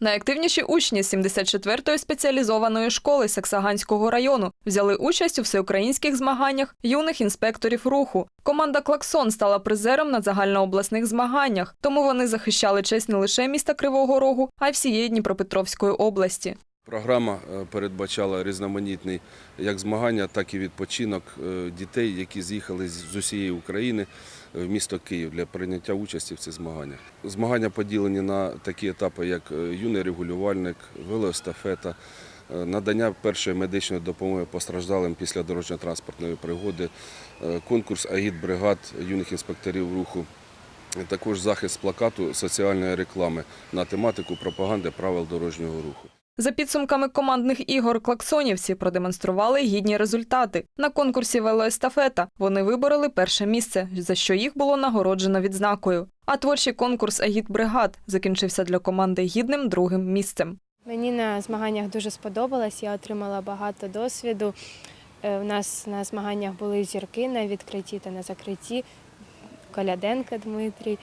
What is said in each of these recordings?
Найактивніші учні 74-ї спеціалізованої школи Саксаганського району взяли участь у всеукраїнських змаганнях юних інспекторів руху. Команда Клаксон стала призером на загальнообласних змаганнях, тому вони захищали честь не лише міста Кривого Рогу, а й всієї Дніпропетровської області. Програма е, передбачала різноманітні як змагання, так і відпочинок е, дітей, які з'їхали з усієї України в місто Київ для прийняття участі в цих змаганнях. Змагання поділені на такі етапи, як е, юний регулювальник, велоестафета, надання першої медичної допомоги постраждалим після дорожньо-транспортної пригоди, конкурс агіт-бригад юних інспекторів руху. Також захист плакату соціальної реклами на тематику пропаганди правил дорожнього руху. За підсумками командних ігор клаксонівці продемонстрували гідні результати. На конкурсі велоестафета вони вибороли перше місце, за що їх було нагороджено відзнакою. А творчий конкурс агітбригад закінчився для команди гідним другим місцем. Мені на змаганнях дуже сподобалось, я отримала багато досвіду. Е, У нас на змаганнях були зірки на відкритті та на закритті. Коляденка Дмитрій,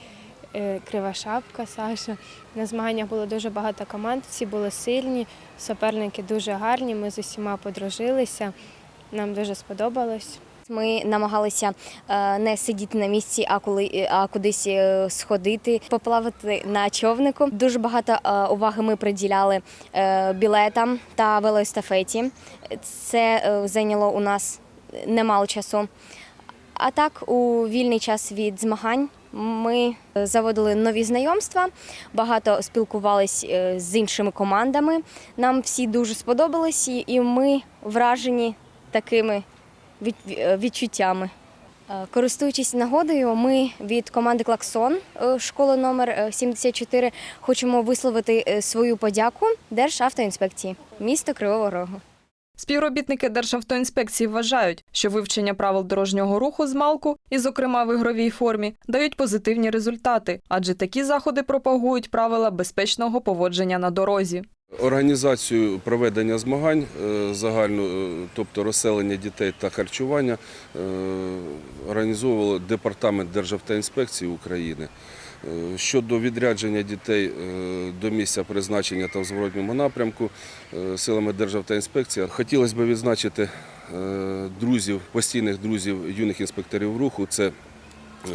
е, Кривошапка Саша. На змаганнях було дуже багато команд, всі були сильні, суперники дуже гарні, ми з усіма подружилися. Нам дуже сподобалось. Ми намагалися е, не сидіти на місці, а коли а кудись е, сходити, поплавати на човнику. Дуже багато е, уваги ми приділяли е, білетам та велоестафеті. Це е, зайняло у нас немало часу. А так, у вільний час від змагань ми заводили нові знайомства, багато спілкувалися е, з іншими командами. Нам всі дуже сподобалось, і- ми вражені такими е, відчуттями. Е, Користуючись нагодою, ми від команди Клаксон школи номер е, 74 хочемо висловити свою подяку Державтоінспекції міста Кривого Рогу. Співробітники Державтоінспекції вважають, що вивчення правил дорожнього руху з малку, і, зокрема в ігровій формі, дають позитивні результати, адже такі заходи пропагують правила безпечного поводження на дорозі. Організацію проведення змагань е, загальну, е, тобто розселення дітей та харчування, е, організовував департамент Державтоінспекції України. Е, Щодо відрядження дітей е, до місця призначення та в зворотньому напрямку е, силами Державтоінспекції, хотілося б відзначити друзів, постійних друзів юних інспекторів руху. Це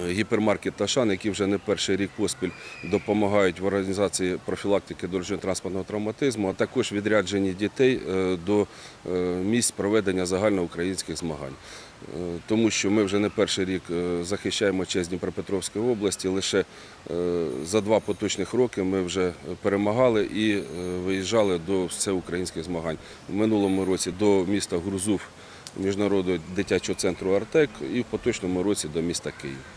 гіпермаркет Ташан, які вже не перший рік поспіль допомагають в організації профілактики дорожньо-транспортного травматизму, а також відряджені дітей е, до е, місць проведення загальноукраїнських змагань. Е, Тому що ми вже не перший рік е, захищаємо честь Дніпропетровської області. Лише е, за два поточних роки ми вже перемагали і е, виїжджали до всеукраїнських змагань. В минулому році до міста Грузув міжнародного дитячого центру Артек і в поточному році до міста Київ.